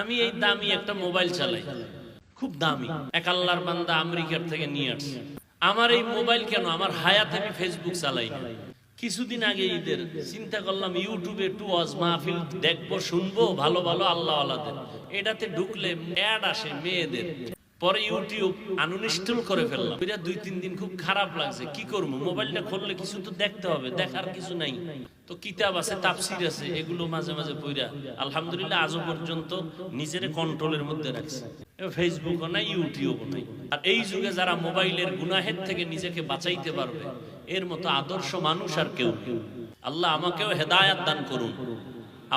আমি এই দামি একটা মোবাইল চালাই। খুব দামি। এক আল্লাহর বান্দা আমেরিকার থেকে নিয়ে আসছে। আমার এই মোবাইল কেন? আমার হায়াত আমি ফেসবুক চালাই। কিছুদিন আগে ঈদের, চিন্তা করলাম, ইউটিউবে টু ওয়াজ মাহফিল দেখব, শুনব, ভালো ভালো আল্লাহ আল্লাহদের এটাতে ঢুকলে অ্যাড আসে মেয়েদের। পরে ইউটিউব আনইনস্টল করে ফেললাম। এটা দুই, তিন দিন খুব খারাপ লাগছে। কি করব? মোবাইলটা খুললে কিছু তো দেখতে হবে, দেখার কিছু নাই। তো কিতাব আছে, তাফসির আছে, এগুলো মাঝে মাঝে পইরা আলহামদুলিল্লাহ আজও পর্যন্ত নিজের কন্ট্রোলের মধ্যে রাখছে। ফেসবুকও নাই ইউটিউবও নাই। আর এই যুগে যারা মোবাইলের গুনাহের থেকে নিজেকে বাঁচাইতে পারবে, এর মতো আদর্শ মানুষ আর কেউ কেউ আল্লাহ আমাকেও হেদায়াত দান করুন।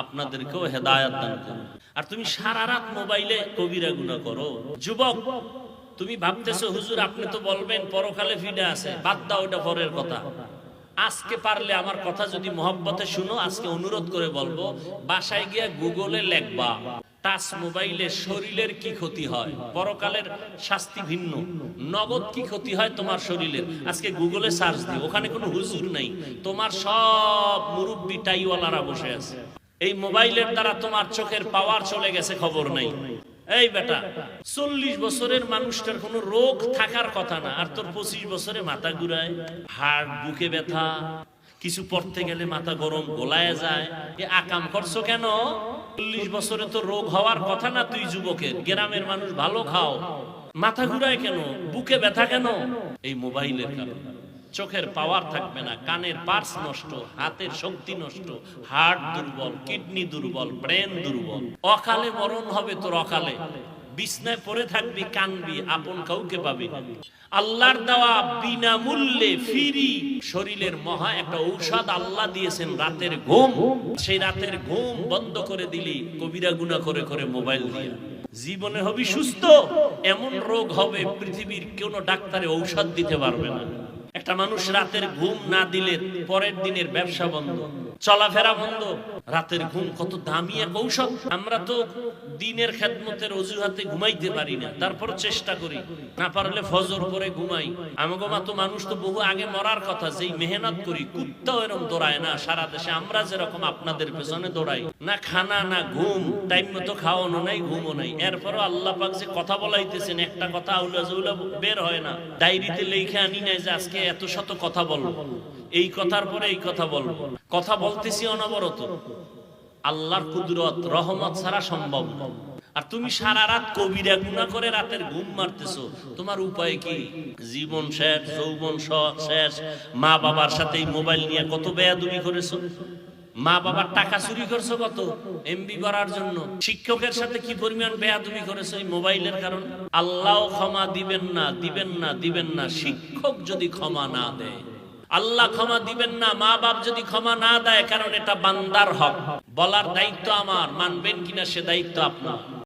আপনাদেরকেও হেদায়াত দান করুন। আর তুমি সারা রাত মোবাইলে কবিরা গুণা করো। যুবক, তুমি ভাবতেছো, হুজুর, আপনি তো বলবেন, পরকালে ফিরে আছে, বাদ দাও ওটা পরের কথা। আজকে পারলে আমার কথা যদি মহব্বতে শুনো, আজকে অনুরোধ করে বলব, বাসায় গিয়ে গুগলে লেখবা, টাচ মোবাইলে শরীরের কি ক্ষতি হয়, পরকালের শাস্তি ভিন্ন, নগদ কি ক্ষতি হয় তোমার শরীরের? আজকে গুগলে সার্চ দিও, ওখানে কোনো হুজুর নাই, তোমার সব মুরব্বি টাইওয়ালারা বসে আছে। এই মোবাইলের দ্বারা তোমার চোখের পাওয়ার চলে গেছে, খবর নাই। এই বেটা, চল্লিশ বছরের মানুষটার কোনো রোগ থাকার কথা না, আর তোর পঁচিশ বছরে মাথা ঘুরায়, হাড়, বুকে ব্যথা, কিছু পড়তে গেলে মাথা গরম গোলায় যায়। এ আকাম করছ কেন? চল্লিশ বছরে তো রোগ হওয়ার কথা না তুই যুবকের, গ্রামের মানুষ ভালো খাও। মাথা ঘুরায় কেন? বুকে ব্যথা কেন? এই মোবাইলের কারণে। চোখের পাওয়ার থাকবে না, কানের পার্স নষ্ট, হাতের শক্তি নষ্ট হার্ট দুর্বল, কিডনি দুর্বল, ব্রেন দুর্বল। অকালে মরণ হবে তোর অকালে। বিছনায় পড়ে থাকবি, কানবি, আপন কাউকে পাবি আল্লাহর দেওয়া বিনামূল্যে ফিরি। শরীরের মহা একটা ঔষধ আল্লাহ দিয়েছেন রাতের ঘুম। সেই রাতের ঘুম বন্ধ করে দিলি, কবিরা গুণা করে করে মোবাইল দিয়ে। জীবনে হবি সুস্থ, এমন রোগ হবে পৃথিবীর কোন ডাক্তারে ঔষধ দিতে পারবে না। একটা মানুষ রাতের ঘুম না দিলে পরের দিনের ব্যবসা বন্ধ, চলাফেরা বন্ধ, রাতের ঘুম কত দামি এক ঔষধ। আমরা তো দিনের খেদমতের অজুহাতে ঘুমাইতে পারি না তারপর চেষ্টা করি, না পারলে ফজর করে ঘুমাই। আমাগো তো মানুষ তো বহু আগে মরার কথা, যেই মেহনত করি, কুত্তাও এরকম দৌড়ায় না, সারা দেশে আমরা যেরকম আপনাদের পেছনে দৌড়াই। না খানা, না ঘুম, টাইম মতো খাওয়ানো নাই, ঘুমও নাই। এরপরও আল্লাহ পাক যে কথা বলাইতেছেন, একটা কথা আউলা জউলা বের হয় না। ডায়েরিতে লেখে আনি নাই যে আজকে এত শত কথা বলব এই কথার পরে এই কথা বলব কথা বলতেছি অনবরত। আল্লাহর কুদরত, রহমত ছাড়া সম্ভব আর তুমি সারা রাত কবিরা গুণা করে রাতের ঘুম মারতেছো। তোমার উপায় কি? জীবন শেষ, যৌবন শেষ। মা বাবার সাথে মোবাইল নিয়ে কত বেয়াদুবি করেছ? মা বাবার টাকা চুরি করছ কত? এমবি করার জন্য। শিক্ষকের সাথে কি পরিমাণ বেয়াদুবি করেছ এই মোবাইলের কারণ? আল্লাহ ক্ষমা দিবেন না দিবেন না দিবেন না। শিক্ষক যদি ক্ষমা না দেয়, আল্লাহ ক্ষমা দিবেন না, মা বাপ যদি ক্ষমা না দেয়, কারণ এটা বান্দার হক। বলার দায়িত্ব আমার, মানবেন কিনা সে দায়িত্ব আপনার।